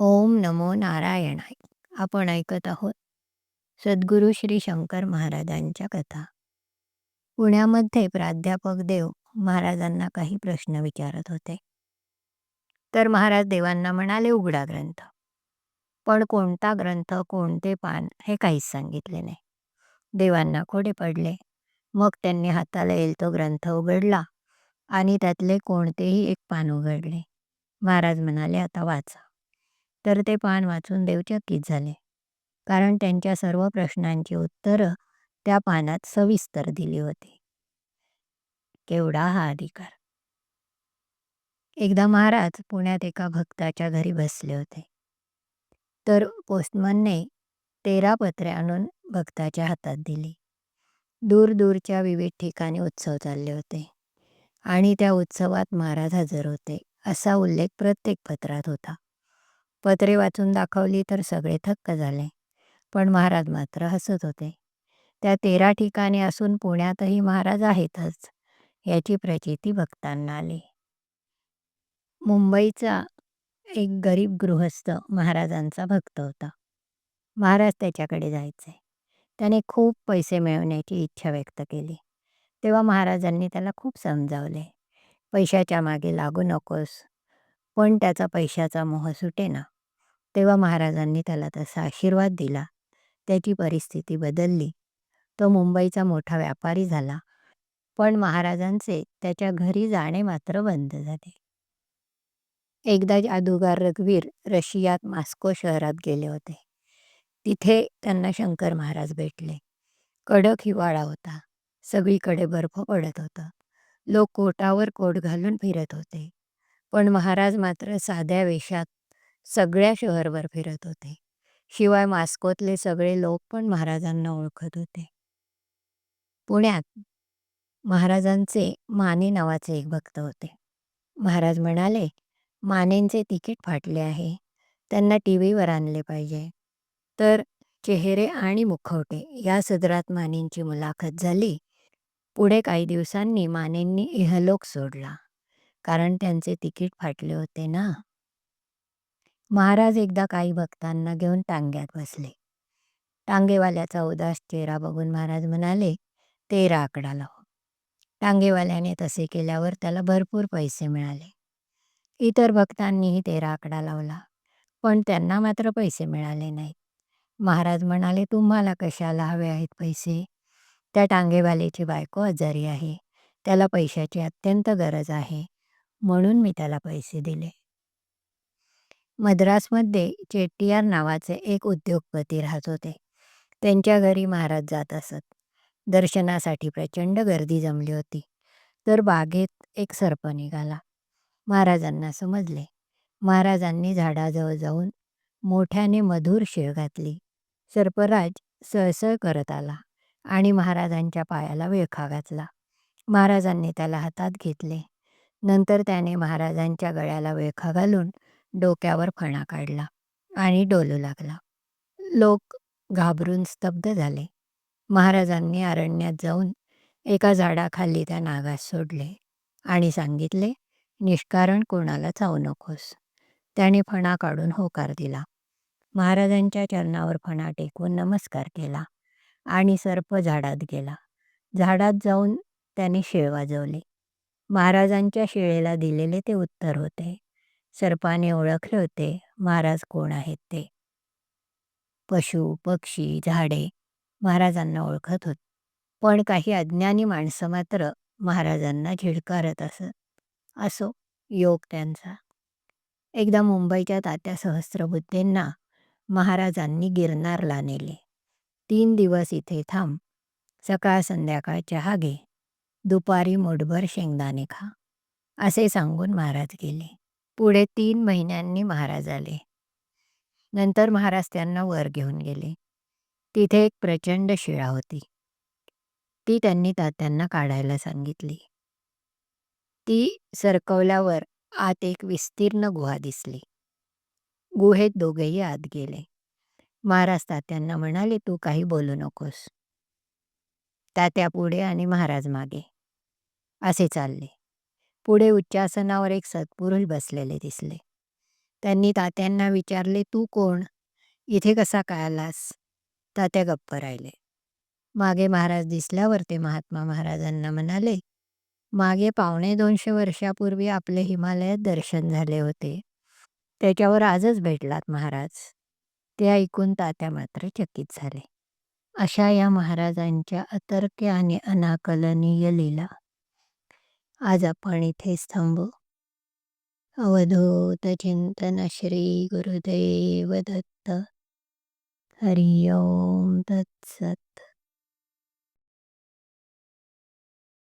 ओम नमो नारायणाय. आपण ऐकत आहोत सद्गुरू श्री शंकर महाराजांच्या कथा. पुण्यामध्ये प्राध्यापक देव महाराजांना काही प्रश्न विचारत होते. तर महाराज देवांना म्हणाले उघडा ग्रंथ. पण कोणता ग्रंथ कोणते पान हे काहीच सांगितले नाही. देवांना खोडे पडले. मग त्यांनी हाताला येईल तो ग्रंथ उघडला आणि त्यातले कोणतेही एक पान उघडले. महाराज म्हणाले आता वाचा. तर ते पान वाचून देवचकित झाले. कारण त्यांच्या सर्व प्रश्नांची उत्तरं त्या पानात सविस्तर दिली होती. केवढा हा अधिकार. एकदा महाराज पुण्यात एका भक्ताच्या घरी बसले होते. तर पोस्टमनने तेरा पत्रे आणून भक्ताच्या हातात दिली. दूर दूरच्या विविध ठिकाणी उत्सव चालले होते. आणि त्या उत्सवात महाराज हजर होते असा उल्लेख प्रत्येक पत्रात होता. पत्रे वाचून दाखवली तर सगळे थक्क झाले. पण महाराज मात्र हसत होते. त्या तेरा ठिकाणी असून पुण्यातही महाराज आहेतच याची प्रचिती भक्तांना आली. मुंबईचा एक गरीब गृहस्थ महाराजांचा भक्त होता. महाराज त्याच्याकडे जायचे. त्याने खूप पैसे मिळवण्याची इच्छा व्यक्त केली. तेव्हा महाराजांनी त्याला खूप समजावले. पैशाच्या मागे लागू नकोस पण त्याचा पैशाचा मोह सुटे ना तेव्हा महाराजांनी त्याला तसा आशीर्वाद दिला. त्याची परिस्थिती बदलली. तो मुंबईचा मोठा व्यापारी झाला. पण महाराजांचे त्याच्या घरी जाणे मात्र बंद झाले. एकदा जादूगार रघुवीर रशियात मास्को शहरात गेले होते. तिथे त्यांना शंकर महाराज भेटले. कडक हिवाळा होता. सगळीकडे बर्फ पडत होता. लोक कोटावर कोट घालून फिरत होते. पण महाराज मात्र साध्या वेशात सगळ्या शहरभर फिरत होते. शिवाय मास्कोतले सगळे लोक पण महाराजांना ओळखत होते. पुण्यात महाराजांचे माने नावाचे एक भक्त होते. महाराज म्हणाले मानेंचे तिकीट फाटले आहे. त्यांना टी व्हीवर आणले पाहिजे. तर चेहरे आणि मुखवटे या सदरात मानेंची मुलाखत झाली. पुढे काही दिवसांनी मानेंनी इहलोक सोडला. कारण त्यांचे तिकीट फाटले होते ना. महाराज एकदा काही भक्तांना घेऊन टांग्यात बसले. टांगेवाल्याचा उदास चेहरा बघून महाराज म्हणाले तेरा आकडा लाव. टांगेवाल्याने तसे केल्यावर त्याला भरपूर पैसे मिळाले. इतर भक्तांनीही तेरा आकडा लावला पण त्यांना मात्र पैसे मिळाले नाहीत. महाराज म्हणाले तुम्हाला कशाला हवे आहेत पैसे? त्या टांगेवाल्याची बायको आजारी आहे त्याला पैशाची अत्यंत गरज आहे म्हणून मी त्याला पैसे दिले. मद्रासमध्ये चेट्टियार नावाचे एक उद्योगपती राहत होते. त्यांच्या घरी महाराज जात असत. दर्शनासाठी प्रचंड गर्दी जमली होती. तर बागेत एक सर्प निघाला. महाराजांना समजले. महाराजांनी झाडाजवळ जाऊन मोठ्याने मधुर शिळ घातली. सर्पराज सळसळ करत आला आणि महाराजांच्या पायाला वेळखा घातला. महाराजांनी त्याला हातात घेतले. नंतर त्याने महाराजांच्या गळ्याला वेळखा घालून डोक्यावर फणा काढला आणि डोलू लागला. लोक घाबरून स्तब्ध झाले. महाराजांनी अरण्यात जाऊन एका झाडाखाली त्या नागास सोडले आणि सांगितले निष्कारण कोणाला चावू नकोस. त्याने फणा काढून होकार दिला. महाराजांच्या चरणावर फणा टेकून नमस्कार केला आणि सर्प झाडात गेला. झाडात जाऊन त्याने शेळ वाजवले. महाराजांच्या शिळेला दिलेले ते उत्तर होते. सर्पाने ओळखले होते महाराज कोण आहेत ते. पशु पक्षी झाडे महाराजांना ओळखत होत. पण काही अज्ञानी माणसं मात्र महाराजांना झिडकारत असत असो योग त्यांचा. एकदा मुंबईच्या तात्या सहस्त्रबुद्धेंना महाराजांनी गिरनारला नेले. तीन दिवस इथे थांब सकाळ संध्याकाळ चहा घे दुपारी मुठभर शेंगदाणे खा असे सांगून महाराज गेले. पुढे तीन महिन्यांनी महाराज आले. नंतर महाराज त्यांना वर घेऊन गेले. तिथे एक प्रचंड शिळा होती. ती त्यांनी तात्यांना काढायला सांगितली. ती सरकवल्यावर आत एक विस्तीर्ण गुहा दिसली. गुहेत दोघेही आत गेले. महाराज तात्यांना म्हणाले तू काही बोलू नकोस. तात्या पुढे आणि महाराज मागे. असे चालले. पुढे उच्चासनावर एक सत्पुरुष बसलेले दिसले. त्यांनी तात्यांना विचारले तू कोण? इथे कसा काय आलास तात्या गप्प राहिले. मागे महाराज दिसल्यावर ते महात्मा महाराजांना म्हणाले मागे पावणे दोनशे वर्षापूर्वी आपले हिमालयात दर्शन झाले होते. त्याच्यावर आजच भेटलात महाराज. ते ऐकून तात्या मात्र चकित झाले. अशा या महाराजांच्या अतर्क्य आणि अनाकलनीय लीला आज आपण इथेच थांबू. अवधूत चिंतन श्री गुरुदेव दत्त. हरि ओम तत्सत.